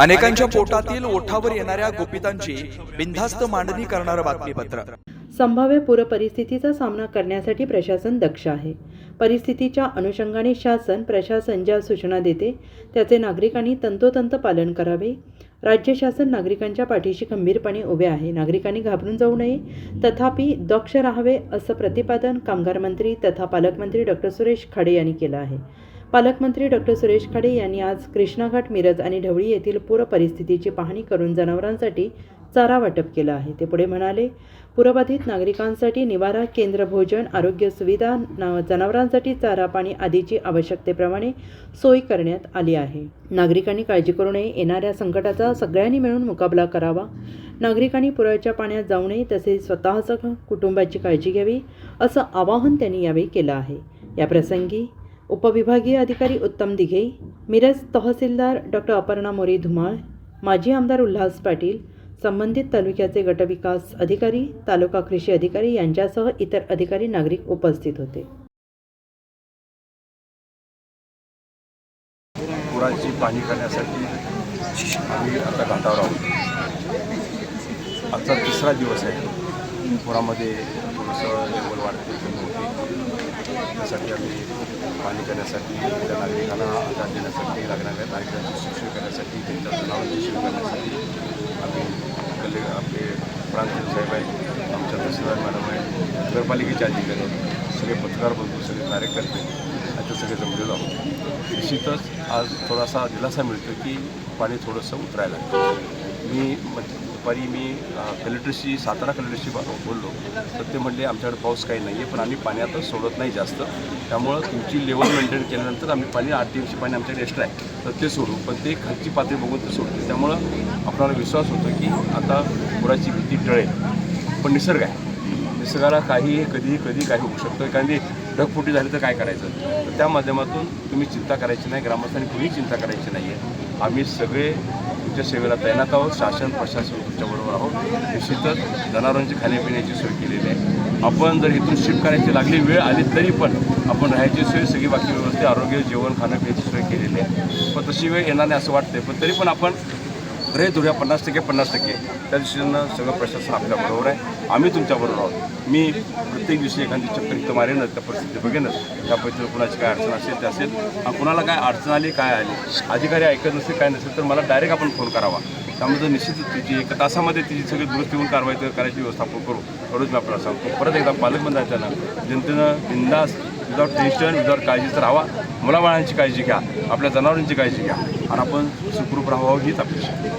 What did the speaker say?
अनेकांच्या पोटातील ओठावर येणाऱ्या गोपितांची बिनधास्त मांडणी करणारं बातमीपत्र. संभाव्य पूरपरिस्थितीचा सामना करण्यासाठी प्रशासन दक्ष आहे. परिस्थितीच्या अनुषंगाने शासन प्रशासन ज्या सूचना देते त्याचे नागरिकांनी तंतोतंत पालन करावे. राज्य शासन नागरिकांच्या पाठीशी खंबीरपणे उभे आहे. नागरिकांनी घाबरून जाऊ नये. तथापि दक्ष राहावे असं प्रतिपादन कामगार मंत्री तथा पालकमंत्री डॉक्टर सुरेश खाडे यांनी केलं आहे. पालकमंत्री डॉक्टर सुरेश खाडे यांनी आज कृष्णाघाट मिरज आणि ढवळी येथील पूर परिस्थितीची पाहणी करून जनावरांसाठी चारा वाटप केलं आहे. ते पुढे म्हणाले पूरबाधित नागरिकांसाठी निवारा केंद्र भोजन आरोग्य सुविधा ना जनावरांसाठी चारा पाणी आदीची आवश्यकतेप्रमाणे सोय करण्यात आली आहे. नागरिकांनी काळजी करू नये. येणाऱ्या संकटाचा सगळ्यांनी मिळून मुकाबला करावा. नागरिकांनी पुराच्या पाण्यात जाऊ नये. तसेच स्वतःसह कुटुंबाची काळजी घ्यावी असं आवाहन त्यांनी यावेळी केलं आहे. याप्रसंगी उपविभागीय अधिकारी उत्तम दिघे मिरज तहसीलदार डॉक्टर अपर्णा मोरे धुमाळ माजी आमदार उल्हास पाटील संबंधित तालुक्याचे गटविकास अधिकारी तालुका कृषी अधिकारी यांच्यासह इतर अधिकारी नागरिक उपस्थित होते. पुराची पाणी करण्यासाठी आम्ही आता घाटावर आहोत. आजचा तिसरा दिवस आहे. पुरामध्ये थोडंसं लेवल वाढते होते. त्यासाठी आम्ही पाणी करण्यासाठी त्या नागरिकांना आधार देण्यासाठी लागणाऱ्या नागरिकांची शिक्षण करण्यासाठी त्यांच्या जनावरांची शिक्षण करण्यासाठी आम्ही कले आपले प्रांत साहेब आहेत आमच्या तहसीलदार मॅडम आहेत नगरपालिकेचे अधिकारी आहेत सगळे पत्रकार बंधू सगळे कार्यकर्ते आता सगळे जमलेलो आहोत निश्चितच आज थोडासा दिलासा मिळतो की पाणी थोडंसं उतरायला लागतं मी दुपारी मी कलेक्टरशी सातारा कलेक्टरशी बोललो. तर ते म्हणले आमच्याकडे पाऊस काही नाही आहे पण आम्ही पाण्यातच सोडत नाही जास्त. त्यामुळं तुमची लेवल मेंटेन केल्यानंतर आम्ही पाणी आठ दिवशी पाणी आमच्याकडे एक्स्ट्रा आहे. तर ते सोडू. पण ते खालची पातळी बघून ते सोडते त्यामुळं आपल्याला विश्वास होतो की आता पुराची भीती टळेल. पण निसर्ग आहे. निसर्गाला काही कधीही कधी काही होऊ शकतं. एखादी ढगफुटी झाली तर काय करायचं? तर त्या माध्यमातून तुम्ही चिंता करायची नाही. ग्रामस्थांनी कुणीही चिंता करायची नाही आहे आम्ही सगळे तुमच्या सेवेला तैनात आहोत. शासन प्रशासन तुमच्याबरोबर आहोत. निश्चितच जनावरांची खाण्यापिण्याची सोय केलेली आहे. आपण जर इथून शिफ्ट करायची लागली वेळ आली तरी पण आपण राहायची सोय सगळी बाकी व्यवस्थित आरोग्य जेवण खाण्यापिण्याची सोय केलेली आहे. पण तशी वेळ येणार नाही असं वाटते पण तरी पण आपण गृहीत धरूया पन्नास टक्के पन्नास टक्के. त्या दृष्टीनं सगळं प्रशासन आपल्याबरोबर आहे. आम्ही तुमच्याबरोबर आहोत. मी प्रत्येक दिवशी एखादी चक्कर इथं मारेनच त्या परिस्थिती बघेनच त्या पद्धतीनं कुणाची काय अडचण असेल ते असेल. कुणाला काय अडचण आली काय आली अधिकारी ऐकत नसेल काय नसेल तर मला डायरेक्ट आपण फोन करावा. त्यामुळे निश्चितच तिची एका तासामध्ये तिची सगळी दुरुस्ती होऊन कारवाई करायची व्यवस्था आपण करू. एवढंच मी आपल्याला सांगतो. परत एकदा पालकमंत्र्यांना जनतेनं बिंदास विदाउट टेन्शन विदाउट काळजीच राहावा. मुलाबाळांची काळजी घ्या. आपल्या जनावरांची काळजी घ्या. आणि आपण सुखरूप राहावं हीच अपेक्षा